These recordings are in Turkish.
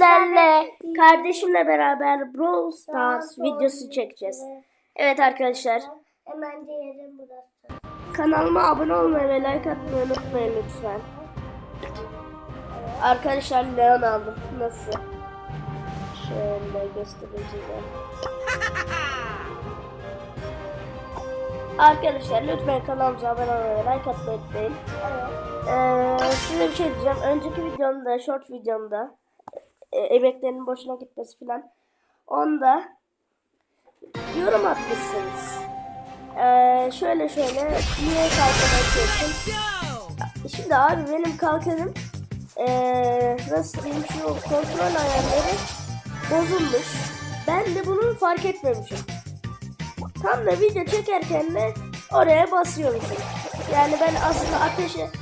sizlerle kardeşimle beraber Brawl Stars videosu çekeceğiz. Evet arkadaşlar Hemen diyelim burası. kanalıma abone olmayı ve like atmayı unutmayın lütfen. Arkadaşlar Leon aldım. Nasıl? Şöyle göstereyim size. Arkadaşlar lütfen kanalımıza abone olmayı ve like atmayı unutmayın. Evet. Ee, size bir şey diyeceğim. Önceki videomda, short videomda emeklerinin boşuna gitmesi falan. Onda yorum atmışsınız. Ee, şöyle şöyle niye kalkan açıyorsun? Şimdi abi benim kalkanım ee, nasıl diyeyim şu kontrol ayarları bozulmuş. Ben de bunu fark etmemişim. Tam da video çekerken de oraya basıyormuşum. Yani ben aslında ateşe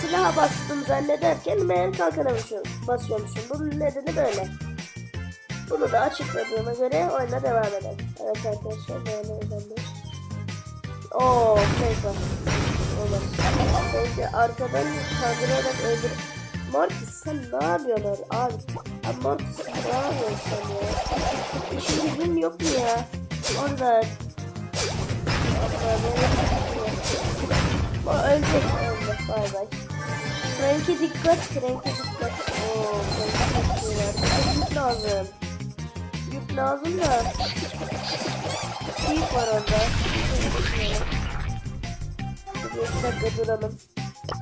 silaha bastım zannederken meğer kalkana basıyor- basıyormuşum. Bunun nedeni böyle. Bunu da açıkladığıma göre oyuna devam edelim. Evet arkadaşlar böyle özendim. Oo şey var. Olur. Bence arkadan kaldırarak öldür. Mortis sen ne yapıyorsun abi? Abi Mortis ne yapıyorsun sen ya? İşin gücün yok mu ya? Orada o ölecek öldü. Bay bay. Frank'e dikkat, Frank'e dikkat. Oo, Frank'e var. Yük lazım. Yük lazım da. Yük var orada. Bir dakika duralım.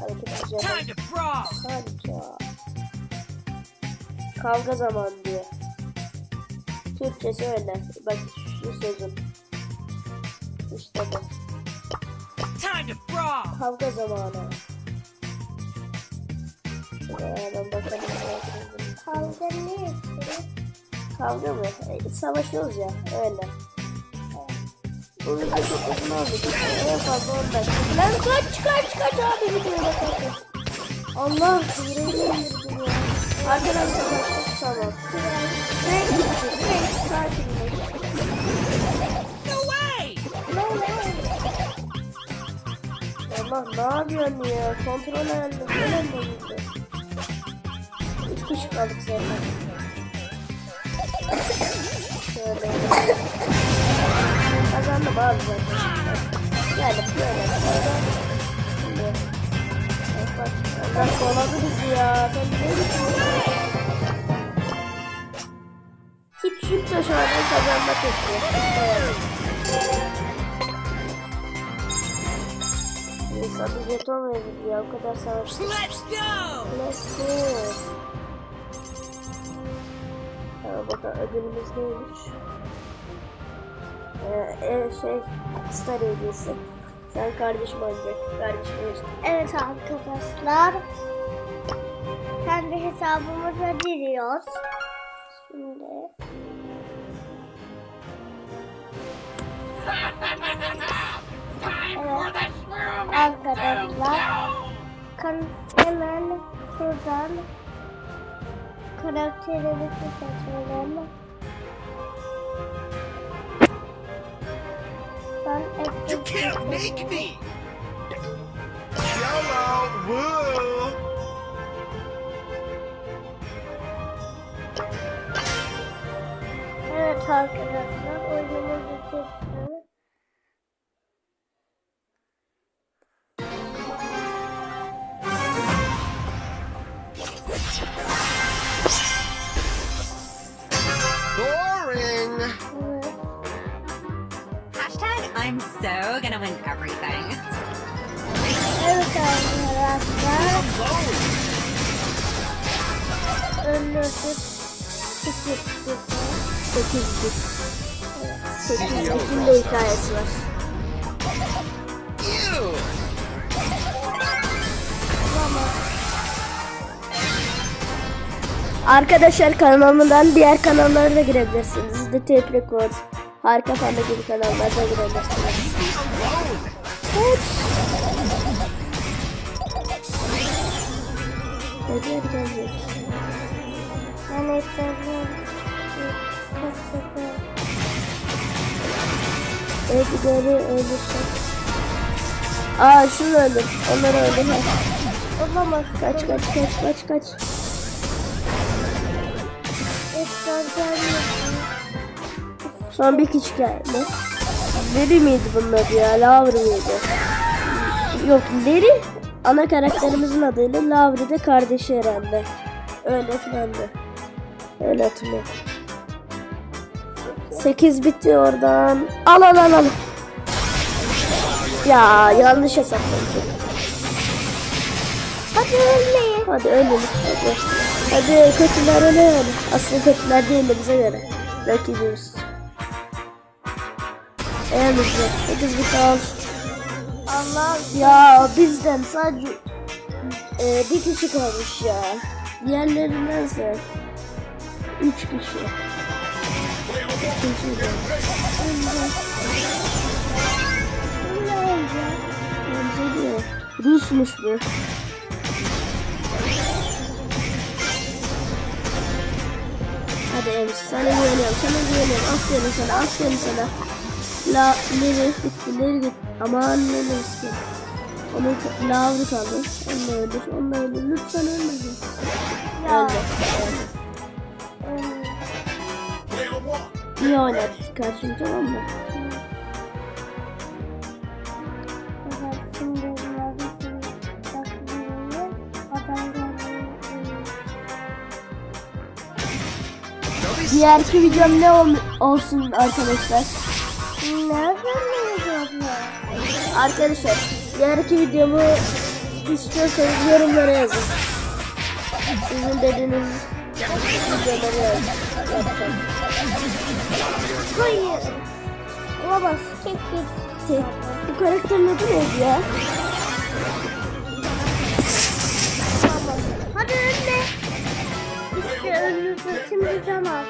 Hareket edeceğim. Kanka. Kavga zamanı diyor. Türkçesi öyle. Bak şu sözüm. İşte bu. Time to brawl! Kavga zamanı. Hemen bakalım. Kavga ne? Kavga mı? E, savaşıyoruz ya. Öyle. Bu video çok uzun oldu. En fazla 10 dakika. Lan kaç kaç kaç abi videoya bakalım. Allah yüreğimi indirdim ya. Arkadaşlar tamam. Renk gitti. Allah ne yapıyorsun ya? Kontrol halinde böyle mi oluyor? Üç kişi kaldık zaten. Şöyle. Kazandım abi zaten. Geldim böyle. Şimdi. Bak bak. Kovaladı bizi ya. Sen ne düşünüyorsun? Hiç şut da şu anda kazanmak istiyor. Verir ya. O kadar savaştık. Let's go! Let's go. Tamam bakalım ödülümüz neymiş? Ee, e, şey star hediyesi. Sen kardeşim oynayacak. Kardeşim oynayacak. Evet arkadaşlar. Kendi hesabımıza giriyoruz. Şimdi. Evet. Arkadaşlar. Hemen şuradan karakterimizi seçelim. Ben You can't make me! YOLO! Woo! Evet arkadaşlar arkadaşlar. Önlüsü 8 bit. 8 bit. 8 bitin de hikayesi var. Arkadaşlar kanalımdan diğer kanallara da girebilirsiniz. The Tape Record, Harika Panda gibi kanallara da girebilirsiniz. Evet. Gelecek? Ben hesabım. Çok sefer. Edgar'ı öldürsek. Aa şunu öldür. Onları öldür. Olamaz. Kaç kaç kaç kaç kaç. Arkadaşlar gelmesin. Son bir kişi geldi. Leri miydi bunun adı ya? Lavri miydi? Yok Leri ana karakterimizin adıyla Lavri de kardeşi herhalde. Öyle filandı. Öyle hatırlıyorum. 8 bitti oradan. Al al al al. Ya yanlış hesaplamışım. Hadi öyle. Hadi ölelim. Hadi. Hadi kötüler ölelim. Aslında kötüler değil de bize göre. Rakibimiz. Eğer 8 bit al. Allah Ya bizden sadece e, bir kişi kalmış ya. Diğerlerindense 3 kişi. Üç kişi. Rusmuş bu. Hadi Ems sana güveniyorum sana güveniyorum. Aferin sana aferin sana. La ileri gitti ileri git. Aman ne riski. Onun lavru kaldı. Onu öldür. Onu öldür. Lütfen. Ya. Öldü. İyi oynattık karşım tamam mı? Diğerki videom ne ol- olsun arkadaşlar? Arkadaşlar diğerki videomu istiyorsanız yorumlara yazın. Sizin dediğiniz videoları yapacağım. Hayır. Olamaz. Tek git. Tek, bu karakterin adı neydi ya? Hadi önde. İşte önünüzde şimdi. Can al.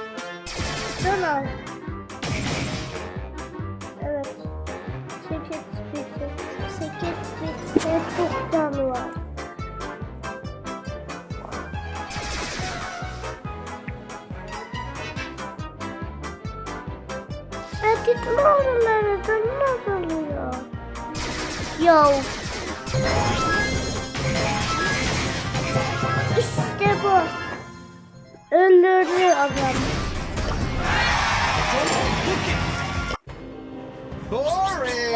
Bitti. Çok can var. Gitme oralara. Canın azalıyor. Yo. İşte bu. Öldürdü adam.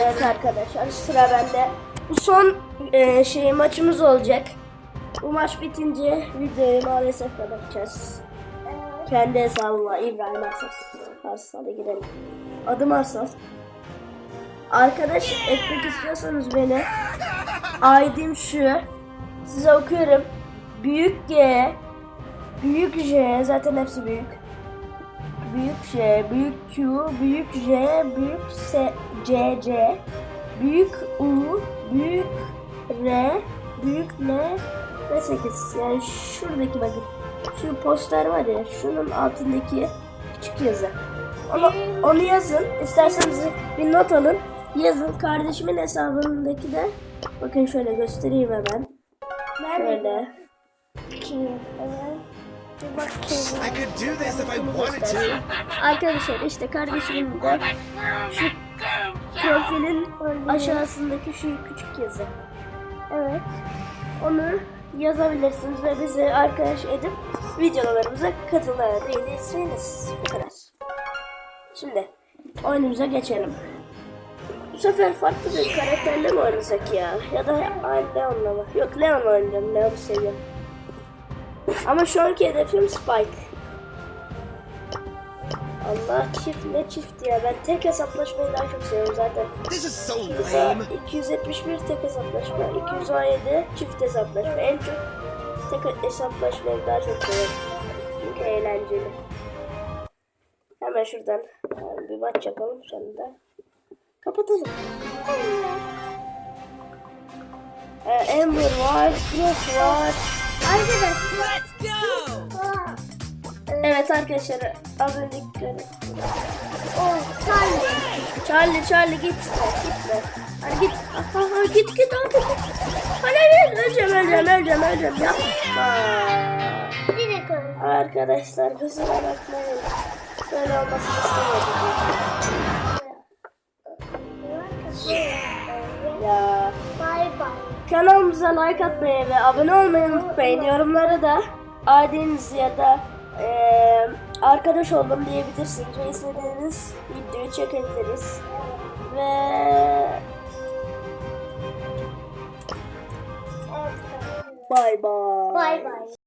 Evet arkadaşlar sıra bende. Bu son e, şey maçımız olacak. Bu maç bitince videoyu maalesef kapatacağız. Kendi hesabıma İbrahim Arsal. Arsal'a girelim. Adım Arsal. Arkadaş etmek istiyorsanız beni ID'm şu. Size okuyorum. Büyük G, büyük J, zaten hepsi büyük. Büyük J, büyük Q, büyük J, büyük S, C, C, büyük U, büyük R, büyük N ve 8. Yani şuradaki bakın. Şu poster var ya, şunun altındaki küçük yazı. Onu, onu yazın. İsterseniz bir not alın. Yazın. Kardeşimin hesabındaki de bakın şöyle göstereyim hemen. Şöyle. Kim? Evet. Bir bakayım. I could do this if I wanted to. Arkadaşlar işte kardeşimin de şu profilin aşağısındaki şu küçük yazı. Evet. Onu yazabilirsiniz ve bizi arkadaş edip videolarımıza katılabilirsiniz. Bu kadar. Şimdi oyunumuza geçelim. Bu sefer farklı bir karakterle mi oynasak ya? Ya da Leon'la mı? Yok Leon'la oynayacağım. Leon'u seviyorum. Ama şu anki hedefim Spike. Allah çift ne çift ya. Ben tek hesaplaşmayı daha çok seviyorum zaten. This is so lame. 271 tek hesaplaşma, 217 çift hesaplaşma. En çok tek hesaplaşmayı daha çok seviyorum. Çünkü eğlenceli. Hemen şuradan yani bir maç yapalım sonra da kapatalım. Ee, Amber var, Brock var. Arkadaşlar. Let's go! Evet arkadaşlar az önceki O Charlie. Charlie Charlie gitme gitme. Hadi git. Aha, aha, git git abi git. Hadi hadi öleceğim öleceğim öleceğim öleceğim yapma. Direkt. Arkadaşlar kusura bakmayın. Böyle olmasını istemedim. Ya. Bay bay. Kanalımıza like atmayı ve abone olmayı unutmayın. Yorumlara da adınızı ya da eee arkadaş oldum diyebilirsiniz ve istediğiniz videoyu çekebiliriz. Ve bay bay. Bay bay.